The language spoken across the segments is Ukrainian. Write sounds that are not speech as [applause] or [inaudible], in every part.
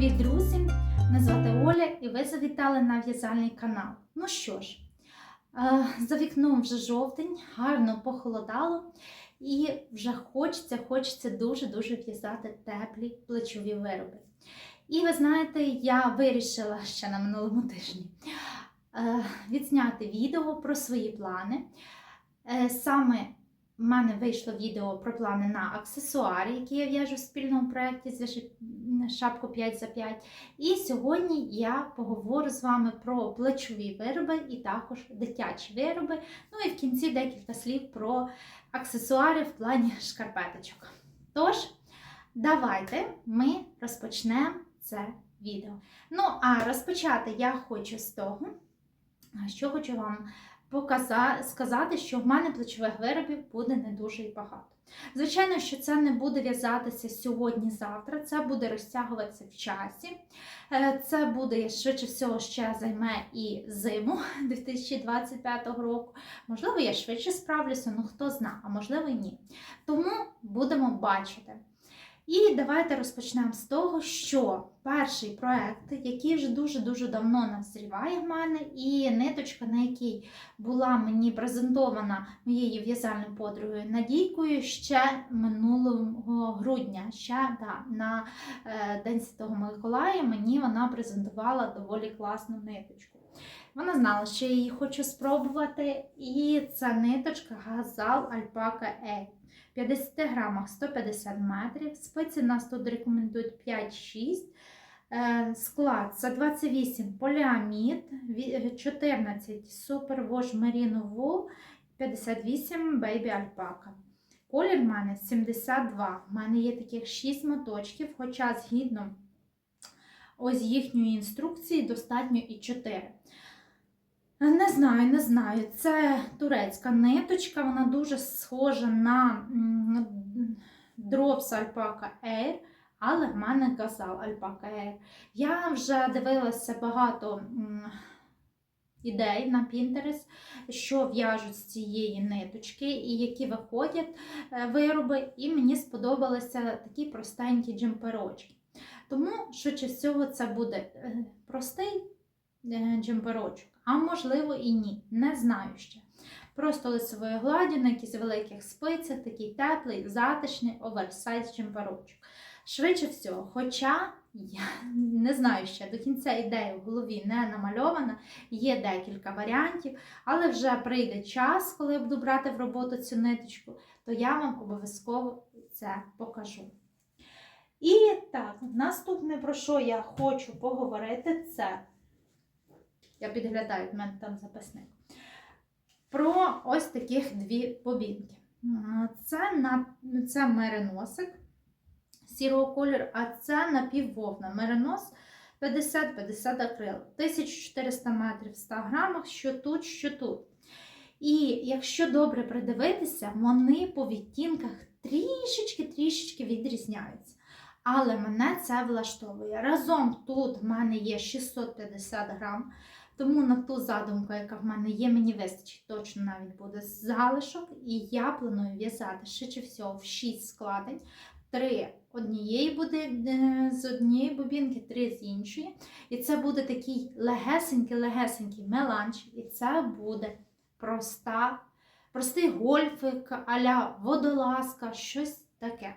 Привіт, друзі! Мене звати Оля і ви завітали на в'язальний канал. Ну що ж, е, за вікном вже жовтень, гарно похолодало, і вже хочеться, хочеться дуже-дуже в'язати теплі плечові вироби. І ви знаєте, я вирішила ще на минулому тижні е, відзняти відео про свої плани. Е, Саме в мене вийшло відео про плани на аксесуари, які я в'яжу в спільному проєкті «Зв'яжи шапку 5 за 5. І сьогодні я поговорю з вами про плечові вироби і також дитячі вироби. Ну і в кінці декілька слів про аксесуари в плані шкарпеточок. Тож, давайте ми розпочнемо це відео. Ну, а розпочати я хочу з того, що хочу вам показа- сказати, що в мене плечових виробів буде не дуже і багато. Звичайно, що це не буде в'язатися сьогодні-завтра, це буде розтягуватися в часі. Е, Це буде, швидше всього, ще займе і зиму [laughs] 2025 року. Можливо, я швидше справлюся, ну хто зна, а можливо ні. Тому будемо бачити. І давайте розпочнемо з того, що перший проект, який вже дуже-дуже давно назріває в мене, і ниточка, на якій була мені презентована моєю в'язальною подругою Надійкою ще минулого грудня, ще да, на е, День Святого Миколая мені вона презентувала доволі класну ниточку. Вона знала, що я її хочу спробувати, і це ниточка Газал Альпака Ей. 50 грамах 150 метрів, спиці нас тут рекомендують 5-6. Е, Склад це 28 поліамід, ві- 14 супервош меріно вул, 58 бейбі альпака. Колір в мене 72. В мене є таких 6 моточків, хоча згідно ось їхньої інструкції достатньо і 4. Не знаю, не знаю. Це турецька ниточка, вона дуже схожа на Drops Alpaca Air, але в мене казав Alpaca Air. Я вже дивилася багато ідей на Pinterest, що в'яжуть з цієї ниточки і які виходять е, вироби, і мені сподобалися такі простенькі джемперочки. Тому, швидше всього, це буде е, простий е, джемперочок, а можливо і ні, не знаю ще. Просто лицевою гладдю на якісь великих спицях, такий теплий, затишний оверсайз джемперочок. Швидше всього, хоча я [laughs] не знаю ще до кінця ідея в голові не намальована, є декілька варіантів, але вже прийде час, коли я буду брати в роботу цю ниточку, то я вам обов'язково це покажу. І так, наступне, про що я хочу поговорити, це я підглядаю, в мене там записник. Про ось таких дві бобінки. А, Це, на, це мериносик сірого кольору, а це напіввовна. Меринос 50-50 акрил. 1400 метрів в 100 грамах, що тут, що тут. І якщо добре придивитися, вони по відтінках трішечки-трішечки відрізняються. Але мене це влаштовує. Разом тут в мене є 650 грам. Тому на ту задумку, яка в мене є, мені вистачить точно навіть буде залишок. І я планую в'язати швидше всього в 6 складень. Три однієї буде е, з однієї бобінки, три з іншої. І це буде такий легесенький-легесенький меланж. І це буде проста, простий гольфик, аля водолазка, щось таке.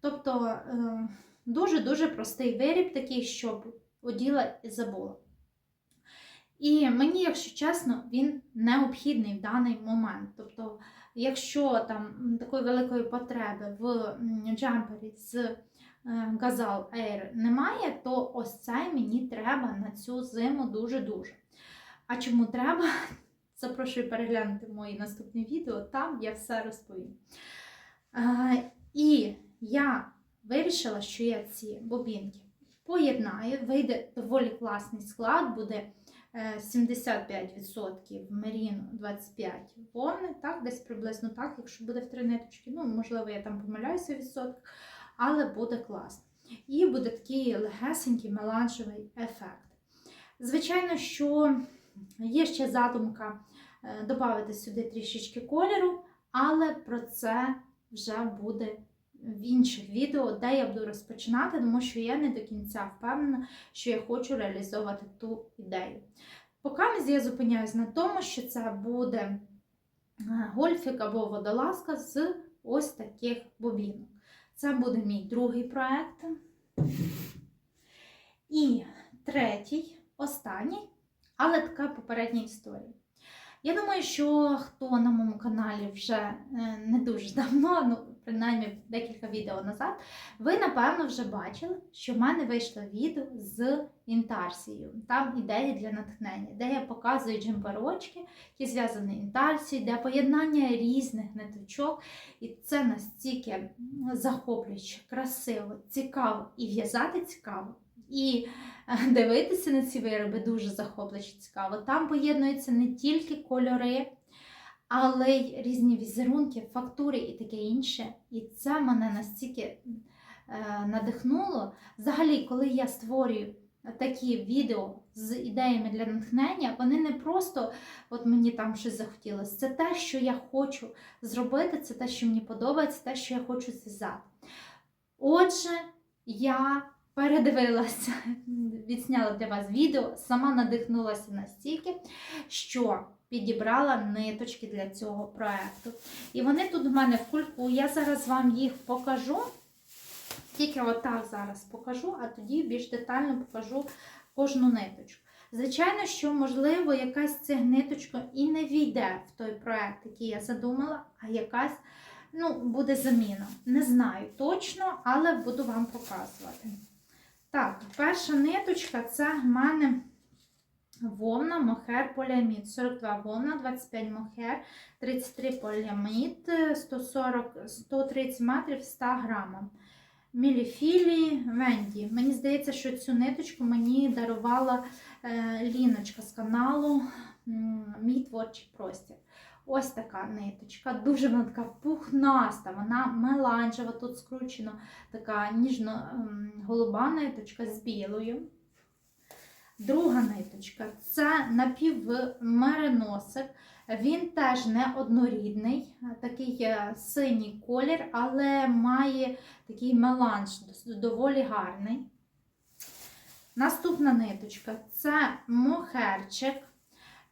Тобто е, дуже-дуже простий виріб, такий, щоб оділа і забула. І мені, якщо чесно, він необхідний в даний момент. Тобто, якщо там такої великої потреби в м, джемпері з е, Gazal Air немає, то ось цей мені треба на цю зиму дуже-дуже. А чому треба? [laughs] Запрошую переглянути мої наступні відео, там я все розповім. Е, І я вирішила, що я ці бобінки поєднаю, вийде доволі класний склад, буде е, 75% меріну, 25 вовни, так, десь приблизно так, якщо буде в три ниточки. Ну, можливо, я там помиляюся в відсотках, але буде класно. І буде такий легесенький меланжевий ефект. Звичайно, що є ще задумка додати сюди трішечки кольору, але про це вже буде в інших відео, де я буду розпочинати, тому що я не до кінця впевнена, що я хочу реалізовувати ту ідею. Поки я зупиняюсь на тому, що це буде е, гольфік або водолазка з ось таких бобінок. Це буде мій другий проект. І третій, останній, але така попередня історія. Я думаю, що хто на моєму каналі вже е, не дуже давно, ну, принаймні декілька відео назад, ви, напевно, вже бачили, що в мене вийшло відео з інтарсією. Там ідеї для натхнення, де я показую джемперочки, які зв'язані інтарсією, де поєднання різних ниточок. І це настільки захоплююче, красиво, цікаво і в'язати цікаво. І е, дивитися на ці вироби дуже захоплююче цікаво. Там поєднуються не тільки кольори, але й різні візерунки, фактури і таке інше. І це мене настільки е, надихнуло. Взагалі, коли я створюю такі відео з ідеями для натхнення, вони не просто от мені там щось захотілося. Це те, що я хочу зробити, це те, що мені подобається, те, що я хочу зв'язати. Отже, я передивилася, [laughs] відсняла для вас відео, сама надихнулася настільки, що підібрала ниточки для цього проєкту. І вони тут в мене в кульку. Я зараз вам їх покажу. Тільки отак зараз покажу, а тоді більш детально покажу кожну ниточку. Звичайно, що, можливо, якась ця ниточка і не війде в той проєкт, який я задумала, а якась ну, буде заміна. Не знаю точно, але буду вам показувати. Так, перша ниточка це в мене вовна мохер поліамід. 42 вовна, 25 мохер, 33 поліамід, 140, 130 метрів 100 грамів. Міліфілі Венді. Мені здається, що цю ниточку мені дарувала е, Ліночка з каналу Мій творчий простір. Ось така ниточка, дуже вона така пухнаста, вона меланжева, тут скручено така ніжно-голуба ниточка з білою. Друга ниточка це напівмереносик. Він теж не однорідний, такий е, синій колір, але має такий меланж, доволі гарний. Наступна ниточка це мохерчик.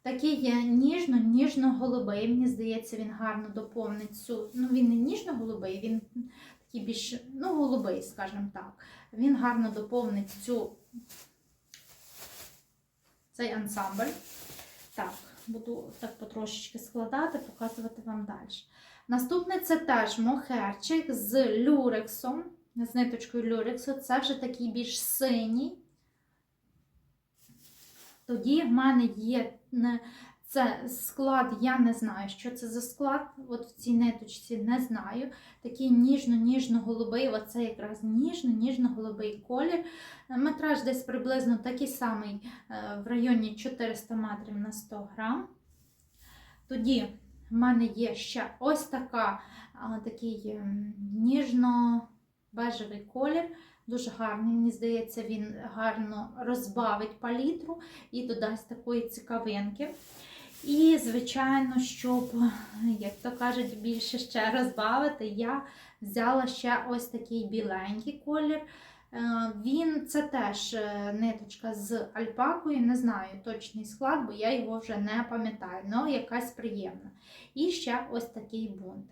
Такий ніжно-ніжно-голубий. Мені здається, він гарно доповнить цю. Ну, він не ніжно-голубий, він такий більш ну, голубий, скажімо так. Він гарно доповнить цю цей ансамбль. Так, буду так потрошечки складати, показувати вам далі. Наступне це теж мохерчик з люрексом, з ниточкою люрексу. Це вже такий більш синій. Тоді в мене є це склад, я не знаю, що це за склад. От в цій ниточці не знаю. Такий ніжно-ніжно-голубий, оце якраз ніжно-ніжно-голубий колір. Метраж десь приблизно такий самий е, в районі 400 метрів на 100 грам. Тоді в мене є ще ось така, такий ем, ніжно-бежевий колір. Дуже гарний, мені здається, він гарно розбавить палітру і додасть такої цікавинки. І, звичайно, щоб, як то кажуть, більше ще розбавити, я взяла ще ось такий біленький колір. Е, він це теж е, ниточка з альпакою, не знаю точний склад, бо я його вже не пам'ятаю, але якась приємна. І ще ось такий бунт.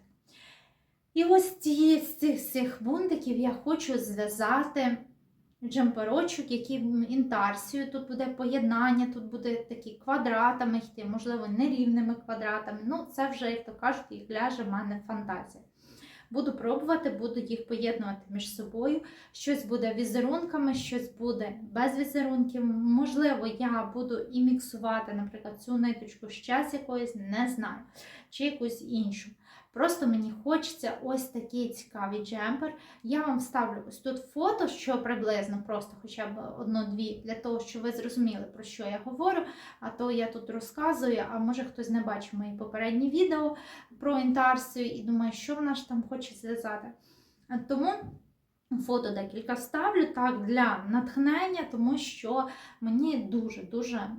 І ось ці, з цих цих бунтиків я хочу зв'язати джемперочок, який інтарсію. Тут буде поєднання, тут буде такі квадратами йти, можливо, нерівними квадратами. Ну, це вже, як то кажуть, їх ляже в мене фантазія. Буду пробувати, буду їх поєднувати між собою. Щось буде візерунками, щось буде без візерунків. Можливо, я буду і міксувати, наприклад, цю ниточку ще з якоюсь, не знаю, чи якусь іншу. Просто мені хочеться ось такий цікавий джемпер. Я вам ставлю ось тут фото, що приблизно, просто хоча б одно-дві, для того, щоб ви зрозуміли, про що я говорю. А то я тут розказую, а може хтось не бачив мої попередні відео про інтарсію і думає, що вона ж там хоче зв'язати. Тому. Фото декілька вставлю так для натхнення, тому що мені дуже-дуже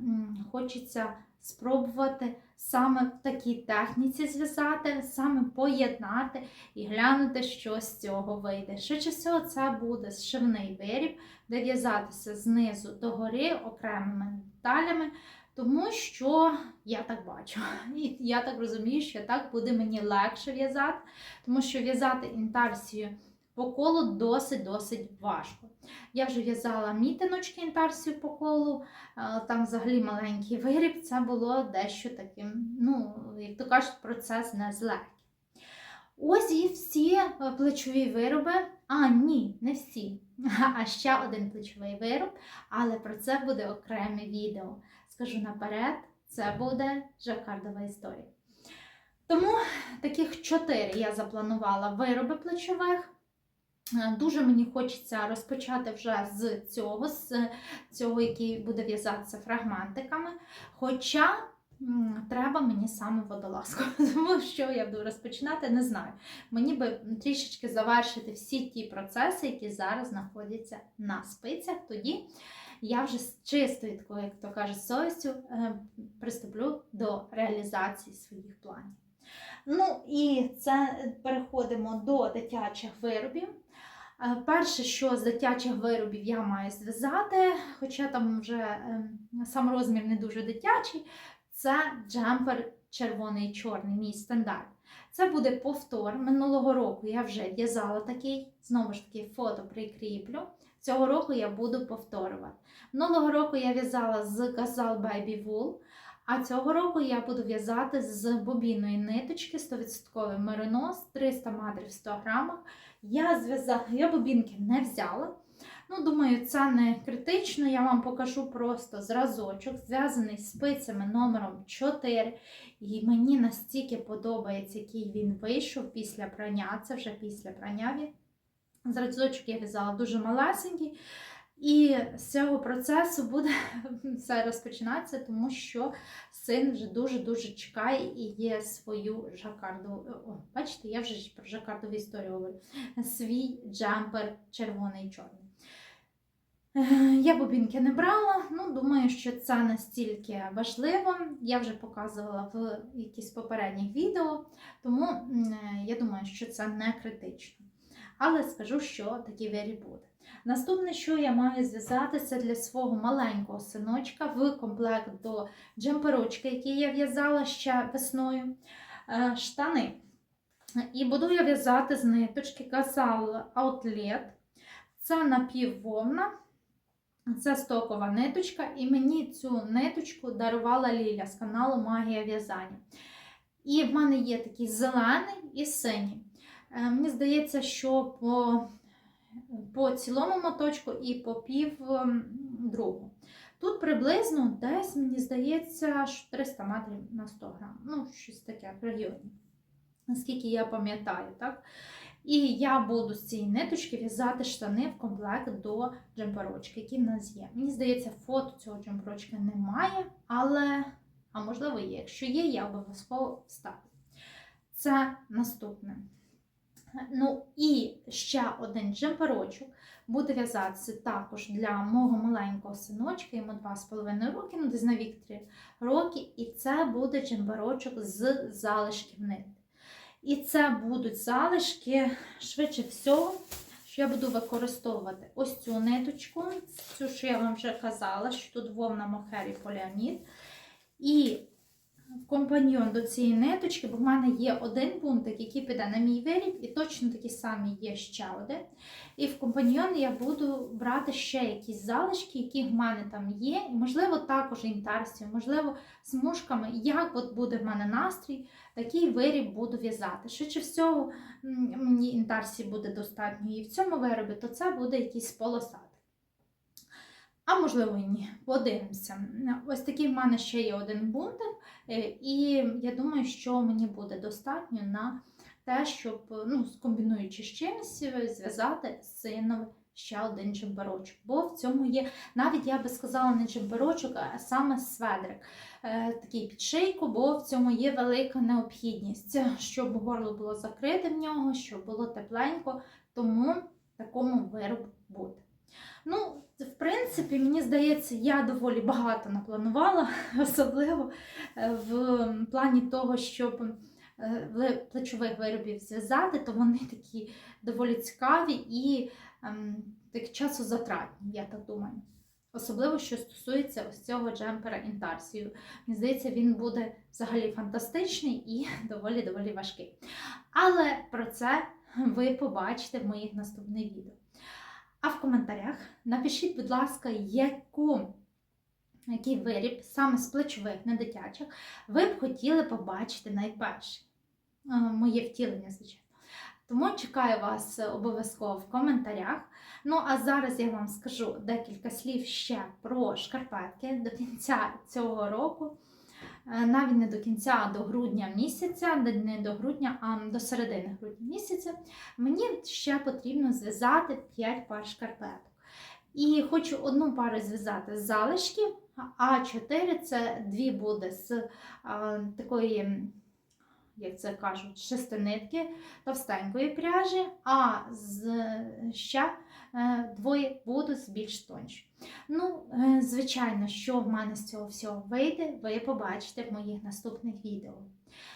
хочеться спробувати саме в такій техніці зв'язати, саме поєднати і глянути, що з цього вийде. Швидше всього, це буде зшивний виріб, де в'язатися знизу до гори окремими деталями, тому що я так бачу. І я так розумію, що так буде мені легше в'язати, тому що в'язати інтарсію по колу досить-досить важко. Я вже в'язала мітиночки інтарсію по колу, е, там взагалі маленький виріб, це було дещо таким, ну, як то кажуть, процес не з легким. Ось і всі е, плечові вироби. А, ні, не всі. [laughs] А ще один плечовий вироб, але про це буде окреме відео. Скажу наперед, це буде жакардова історія. Тому таких чотири я запланувала вироби плечових. Е, Дуже мені хочеться розпочати вже з цього, з цього, який буде в'язатися фрагментиками. Хоча треба мені саме водолазку, [laughs] тому що я буду розпочинати, не знаю. Мені би трішечки завершити всі ті процеси, які зараз знаходяться на спицях. Тоді я вже з чистою такою, як то кажуть, совістю е, приступлю до реалізації своїх планів. Ну і це переходимо до дитячих виробів. Е, Перше, що з дитячих виробів я маю зв'язати, хоча там вже е, сам розмір не дуже дитячий, це джемпер червоний і чорний, мій стандарт. Це буде повтор. Минулого року я вже в'язала такий, знову ж таки, фото прикріплю. Цього року я буду повторювати. Минулого року я в'язала з Gazal Baby Wool, а цього року я буду в'язати з бобінної ниточки 100% меринос, 300 метрів в 100 грамах. Я зв'язала, я бобінки не взяла. Ну, думаю, це не критично. Я вам покажу просто зразочок, зв'язаний спицями номером 4. І мені настільки подобається, який він вийшов після прання. Це вже після прання. Зразочок я в'язала дуже малесенький. І з цього процесу буде [laughs] все розпочинатися, тому що син вже дуже-дуже чекає і є свою жакарду. О, бачите, я вже про жакардову історію говорю. Свій джемпер червоний і чорний. Е, Я бобінки не брала, ну думаю, що це настільки важливо. Я вже показувала в якісь попередніх відео, тому е, я думаю, що це не критично. Але скажу, що такий виріб буде. Наступне, що я маю зв'язати, це для свого маленького синочка в комплект до джемперочка, який я в'язала ще весною, е, штани. І буду я в'язати з ниточки Gazal Outlet. Це напіввовна, це стокова ниточка, і мені цю ниточку дарувала Ліля з каналу Магія в'язання. І в мене є такий зелений і синій. Е, Мені здається, що по по цілому моточку і по пів ем, другу. Тут приблизно десь, мені здається, 300 метрів на 100 грам. Ну, щось таке в регіоні. Наскільки я пам'ятаю, так? І я буду з цієї ниточки в'язати штани в комплект до джемперочки, які в нас є. Мені здається, фото цього джемперочка немає, але, а можливо, є. Якщо є, я обов'язково вставлю. Це наступне. Ну і ще один джемперочок буде в'язатися також для мого маленького синочка, йому 2,5 роки, ну десь на вік 3 роки. І це буде джемперочок з залишків нитки. І це будуть залишки, швидше всього, що я буду використовувати ось цю ниточку, цю, що я вам вже казала, що тут вовна мохері поліамід. І компаньйон до цієї ниточки, бо в мене є один пунктик, який піде на мій виріб, і точно такі самі є ще один. І в компаньйон я буду брати ще якісь залишки, які в мене там є, і, можливо, також інтарсію, можливо, смужками. Як от буде в мене настрій, такий виріб буду в'язати. Швидше всього, мені інтарсії буде достатньо і в цьому виробі, то це буде якийсь полосатий. А можливо і ні, подивимося. Ось такий в мене ще є один бунтик, е, і я думаю, що мені буде достатньо на те, щоб, ну, скомбінуючи з чимось, зв'язати з сином ще один джемперочок. Бо в цьому є, навіть я би сказала, не джемперочок, а саме сведрик. Е, Такий під шийку, бо в цьому є велика необхідність, щоб горло було закрите в нього, щоб було тепленько, тому такому вироб буде. Ну, в принципі, мені здається, я доволі багато напланувала, [laughs] особливо е, в плані того, щоб е, плечових виробів зв'язати, то вони такі доволі цікаві і ем, так часозатратні, я так думаю. Особливо, що стосується ось цього джемпера інтарсію. Мені здається, він буде взагалі фантастичний і [laughs] доволі-доволі важкий. Але про це ви побачите в моїх наступних відео. А в коментарях напишіть, будь ласка, яку, який виріб саме з плечових, не дитячих, ви б хотіли побачити найперше. Е, Моє втілення, звичайно. Тому чекаю вас обов'язково в коментарях. Ну, а зараз я вам скажу декілька слів ще про шкарпетки до кінця цього року. Е, Навіть не до кінця, а до грудня місяця, не до грудня, а до середини грудня місяця. Мені ще потрібно зв'язати 5 пар шкарпеток. І хочу одну пару зв'язати з залишків, а 4 це дві буде з а, такої, як це кажуть, шестинитки товстенької пряжі, а з ще е, двоє будуть більш тонші. Ну, е, звичайно, що в мене з цього всього вийде, ви побачите в моїх наступних відео.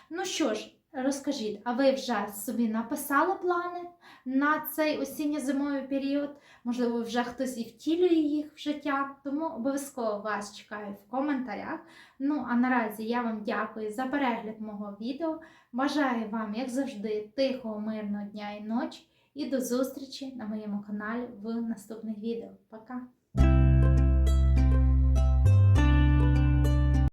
Ну що ж, розкажіть, а ви вже собі написали плани на цей осінньо-зимовий період? Можливо, вже хтось і втілює їх в життя, тому обов'язково вас чекаю в коментарях. Ну, а наразі я вам дякую за перегляд мого відео. Бажаю вам, як завжди, тихого, мирного дня і ночі. І до зустрічі на моєму каналі в наступних відео. Пока!